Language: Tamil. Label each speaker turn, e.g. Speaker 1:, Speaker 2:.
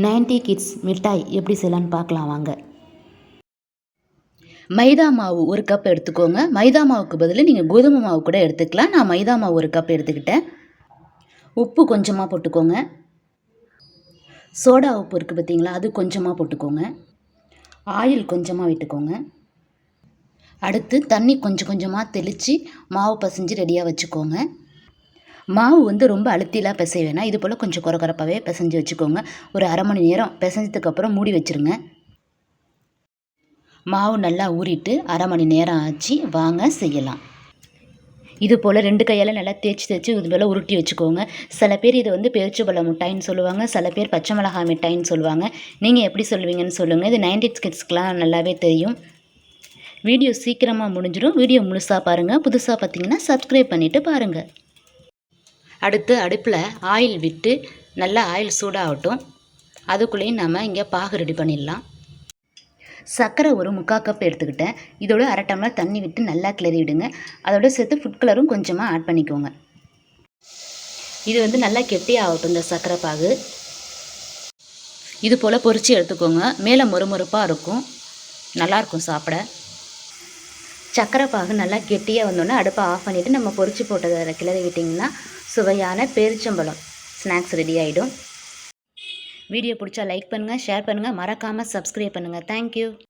Speaker 1: நைன்டி கிட்ஸ் மிட்டாய் எப்படி செய்யலான்னு பார்க்கலாம் வாங்க. மைதா மாவு ஒரு கப் எடுத்துக்கோங்க. மைதா மாவுக்கு பதில் நீங்கள் கோதுமை மாவு கூட எடுத்துக்கலாம். நான் மைதா மாவு ஒரு கப் எடுத்துக்கிட்டேன். உப்பு கொஞ்சமாக போட்டுக்கோங்க. சோடா உப்பு இருக்குது பார்த்தீங்களா அது கொஞ்சமாக போட்டுக்கோங்க. ஆயில் கொஞ்சமாக விட்டுக்கோங்க. அடுத்து தண்ணி கொஞ்சம் கொஞ்சமாக தெளித்து மாவு பசைஞ்சு ரெடியாக வச்சுக்கோங்க. மாவு வந்து ரொம்ப அழுத்திலாம் பிசைய வேணாம் இது போல் கொஞ்சம் குறை பிசைஞ்சு வச்சுக்கோங்க. ஒரு அரை மணி நேரம் பிசைஞ்சதுக்கப்புறம் மூடி வச்சுருங்க. மாவு நல்லா ஊறிட்டு அரை மணி நேரம் ஆச்சு. வாங்க செய்யலாம். இது போல் ரெண்டு கையால் நல்லா தேய்ச்சி தேய்ச்சி இது போல் உருட்டி வச்சுக்கோங்க. சில பேர் இது வந்து பேரிச்சம்பழம் மிட்டாய்ன்னு சொல்லுவாங்க. சில பேர் பச்சை மிளகாய் மிட்டாய்ன்னு சொல்லுவாங்க. நீங்கள் எப்படி சொல்லுவீங்கன்னு சொல்லுங்கள் இது நைன்டி கிட்ஸ்க்கெலாம் நல்லாவே தெரியும். வீடியோ சீக்கிரமாக முடிஞ்சிடும் வீடியோ முழுசாக பாருங்கள் புதுசாக பார்த்தீங்கன்னா சப்ஸ்கிரைப் பண்ணிவிட்டு பாருங்கள் அடுத்து அடுப்பில் ஆயில் விட்டு நல்லா ஆயில் சூடாகட்டும். அதுக்குள்ளேயும் நம்ம இங்கே பாகு ரெடி பண்ணிடலாம். சர்க்கரை ஒரு முக்கால் கப் எடுத்துக்கிட்டேன். இதோட அரை டம்ளர் தண்ணி விட்டு நல்லா கிளறி விடுங்க. அதோட சேர்த்து ஃபுட் கலரும் கொஞ்சமாக ஆட் பண்ணிக்கோங்க. இது வந்து நல்லா கெட்டியாகட்டும் இந்த சர்க்கரை பாகு. இது போல் பொரித்து எடுத்துக்கோங்க. மேலே மொறுமொறுப்பாக இருக்கும். நல்லாயிருக்கும் சாப்பிட. சக்கரை பாகு நல்லா கெட்டியாக வந்தோன்னே அடுப்பை ஆஃப் பண்ணிவிட்டு நம்ம பொறிச்சு போட்டதை அதில் கிளறி விட்டிங்கன்னா சுவையான பேரிச்சம்பழம். ஸ்நாக்ஸ் ரெடி ஆகிடும் வீடியோ பிடிச்சா லைக் பண்ணுங்கள் ஷேர் பண்ணுங்கள் மறக்காமல் சப்ஸ்கிரைப் பண்ணுங்கள் தேங்க்யூ